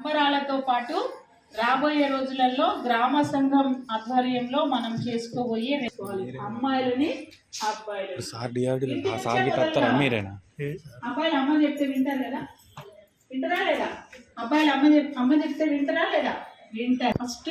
సంబరాలతో పాటు రాబోయే రోజులలో గ్రామ సంఘం ఆధ్వర్యంలో మనం చేసుకోబోయే వేసుకోవాలి అమ్మాయిలని అబ్బాయిలు అబ్బాయిలు అమ్మ చెప్తే వింటారు కదా? వింటారా లేదా? అబ్బాయిలు అమ్మ చెప్ అమ్మ చెప్తే వింటారా లేదా? వింటారు. ఫస్ట్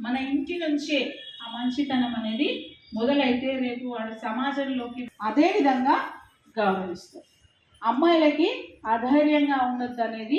మన ఇంటి నుంచే ఆ మంచితనం అనేది మొదలైతే రేపు వాళ్ళ సమాజంలోకి అదే విధంగా గౌరవిస్తారు. అమ్మాయిలకి అధైర్యంగా ఉండొద్దు అనేది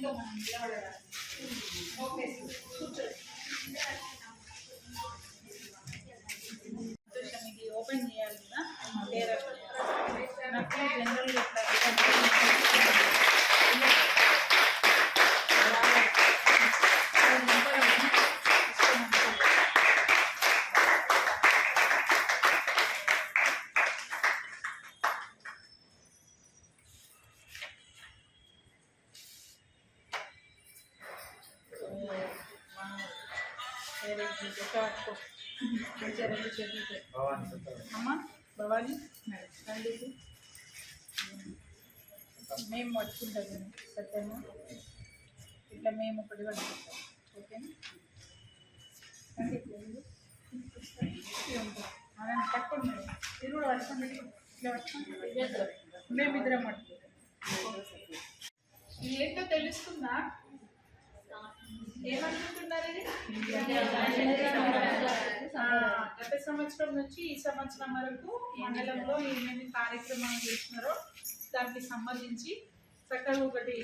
You don't. అమ్మ భవానీ రండి. మేము పట్టుకుంటాం సత్యము. ఇట్లా మేము ఒకటి పట్టుకుంటాం ఓకేనా? రండి పట్టుకోండి మేడం. మీరు. కూడా పట్టుకోండి ఇట్లా పట్టుకోండి మేము ఇద్దరం పట్టుకుంటాం ఏంటో తెలుస్తుందా? గత సంవత్సరం నుంచి ఈ సంవత్సరం వరకు మండలంలో ఏమేమి కార్యక్రమాలు చేస్తున్నారో దానికి సంబంధించి చక్కగా ఒకటి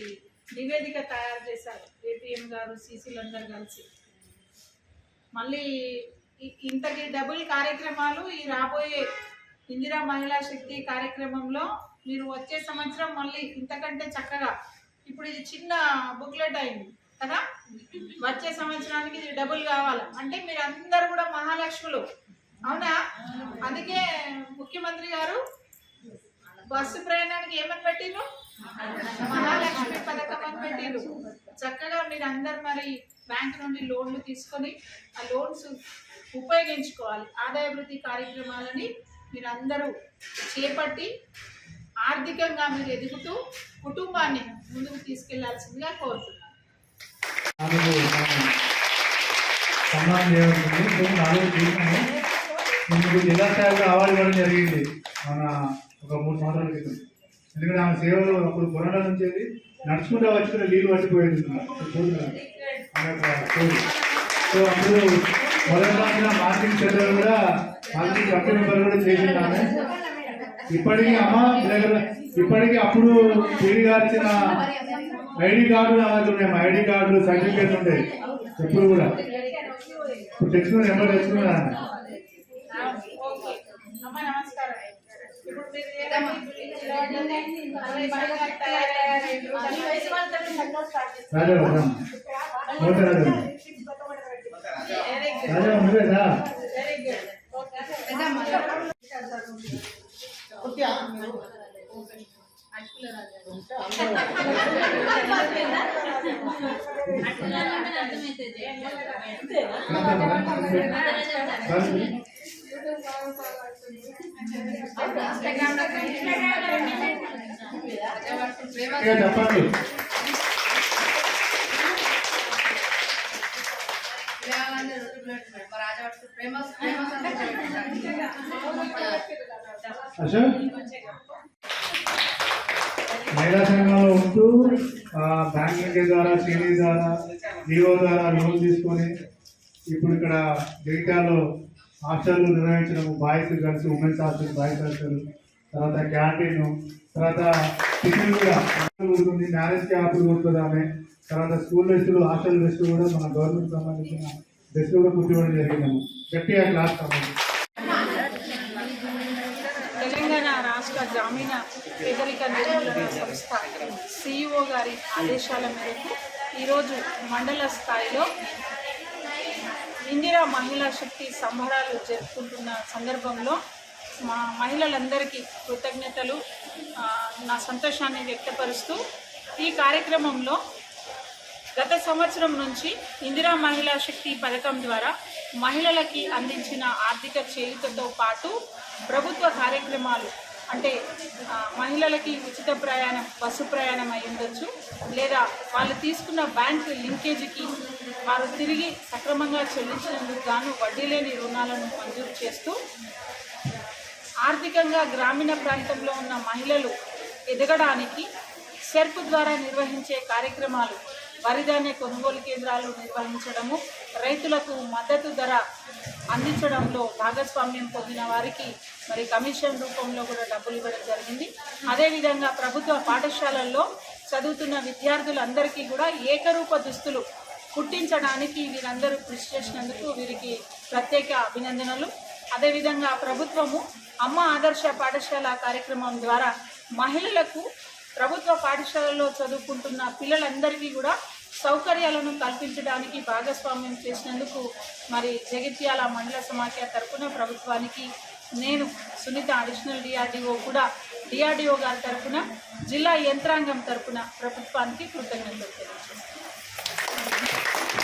నివేదిక తయారు చేశారు ఏపీఎం గారు సీసీలు అందరు కలిసి. మళ్ళీ ఇంతకి ఇంతటి డబుల్ కార్యక్రమాలు ఈ రాబోయే ఇందిరా మహిళా శక్తి కార్యక్రమంలో మీరు వచ్చే సంవత్సరం మళ్ళీ ఇంతకంటే చక్కగా. ఇప్పుడు ఇది చిన్న బుక్లెట్ అయింది. కదా? వచ్చే సంవత్సరానికి ఇది డబుల్ కావాలి. అంటే మీరు అందరు కూడా మహాలక్ష్ములు. అవునా? అందుకే ముఖ్యమంత్రి గారు బస్సు ప్రయాణానికి ఏమని పెట్టిను మహాలక్ష్మి పథకం అని పెట్టిను చక్కగా మీరు అందరు మరి బ్యాంక్ నుండి లోన్లు తీసుకొని ఆ లోన్స్ ఉపయోగించుకోవాలి. ఆదాయ వృద్ధి కార్యక్రమాలని మీరందరూ చేపట్టి ఆర్థికంగా మీరు ఎదుగుతూ కుటుంబాన్ని ముందుకు తీసుకెళ్ళాల్సిందిగా కోరుతున్నాను నాలుగు మనం సన్మానం చేయవలసింది నాలుగు తీసాము మీకు జిల్లా స్థాయిలో అవార్డు ఇవ్వడం జరిగింది మన ఒక మూడు సంవత్సరాల క్రితం ఎందుకంటే ఆమె సేవలు అప్పుడు కొనడం నుంచి నడుచుకుంటూ వచ్చి నీళ్ళు పట్టిపోయేది సో అప్పుడు మొదటి రాసిన మార్కెట్ సెంటర్ కూడా మార్కెట్ కమిటీ మెంబర్ కూడా చేసి ఇప్పటికీ అమ్మ మీ దగ్గర ఇప్పటికీ అప్పుడు ఇచ్చిన ఐడి కార్డు నా దగ్గర ఉన్నాయి ఐడి కార్డు సర్టిఫికేట్ ఉంటాయి. ఎప్పుడు కూడా. ఇప్పుడు తెచ్చుకుని నెంబర్ తెచ్చుకున్నా ఓకే. అమ్మ నమస్కారం. చెప్పండి అశోక్ మహిళా సంఘంలో ఉంటూ ఆ, బ్యాంకింగ్ ద్వారా సిడీ ద్వారా డిఓ ద్వారా లోన్ తీసుకొని ఇప్పుడు ఇక్కడ జగిత్యాలలో హాస్టల్ నిర్వహించడం boys girls women's hostel boys hostel తర్వాత క్యాంటీన్ తర్వాత టిఫిన్ కూడా ఉంటుంది మ్యారేజ్ క్యాప్లు కొడుతుంది ఆమె. తర్వాత స్కూల్ బెస్టులు హాస్టల్ బెస్ట్ కూడా మన గవర్నమెంట్ సంబంధించిన బెస్ట్ కూడా కుట్టివ్వడం జరిగింది గట్టిగా క్లాస్ సంబంధించి. గ్రామీణ పేదరిక నిర్మూలన సంస్థ సిఇఓ గారి ఆదేశాల మేరకు ఈరోజు మండల స్థాయిలో ఇందిరా మహిళా శక్తి సంబరాలు జరుపుకుంటున్న సందర్భంలో మా మహిళలందరికీ కృతజ్ఞతలు. నా సంతోషాన్ని వ్యక్తపరుస్తూ ఈ కార్యక్రమంలో గత సంవత్సరం నుంచి ఇందిరా మహిళా శక్తి పథకం ద్వారా మహిళలకి అందించిన ఆర్థిక చేయుతతో పాటు ప్రభుత్వ కార్యక్రమాలు అంటే మహిళలకి ఉచిత ప్రయాణం బస్సు ప్రయాణం అయి ఉండొచ్చు. లేదా వాళ్ళు తీసుకున్న బ్యాంక్ లింకేజీకి వారు తిరిగి సక్రమంగా చెల్లించినందుకు గాను వడ్డీ లేని రుణాలను మంజూరు చేస్తూ ఆర్థికంగా గ్రామీణ ప్రాంతంలో ఉన్న మహిళలు ఎదగడానికి సెర్ప్ ద్వారా నిర్వహించే కార్యక్రమాలు వరిధాన్య కొనుగోలు కేంద్రాలు నిర్వహించడము రైతులకు మద్దతు ధర అందించడంలో భాగస్వామ్యం పొందిన వారికి మరి కమిషన్ రూపంలో కూడా డబ్బులు ఇవ్వడం జరిగింది. అదేవిధంగా ప్రభుత్వ పాఠశాలల్లో చదువుతున్న విద్యార్థులందరికీ కూడా ఏకరూప దుస్తులు కుట్టించడానికి వీరందరూ కృషి చేసినందుకు వీరికి ప్రత్యేక అభినందనలు. అదేవిధంగా ప్రభుత్వము అమ్మ ఆదర్శ పాఠశాల కార్యక్రమం ద్వారా మహిళలకు ప్రభుత్వ పాఠశాలలో చదువుకుంటున్న పిల్లలందరికీ కూడా సౌకర్యాలను కల్పించడానికి భాగస్వామ్యం చేసినందుకు మరి జగిత్యాల మండల సమాఖ్య తరఫున ప్రభుత్వానికి నేను సునీత అడిషనల్ డిఆర్డిఓ కూడా డిఆర్డిఓ గారి తరఫున జిల్లా యంత్రాంగం తరపున ప్రభుత్వానికి కృతజ్ఞతలు తెలియజేస్తాను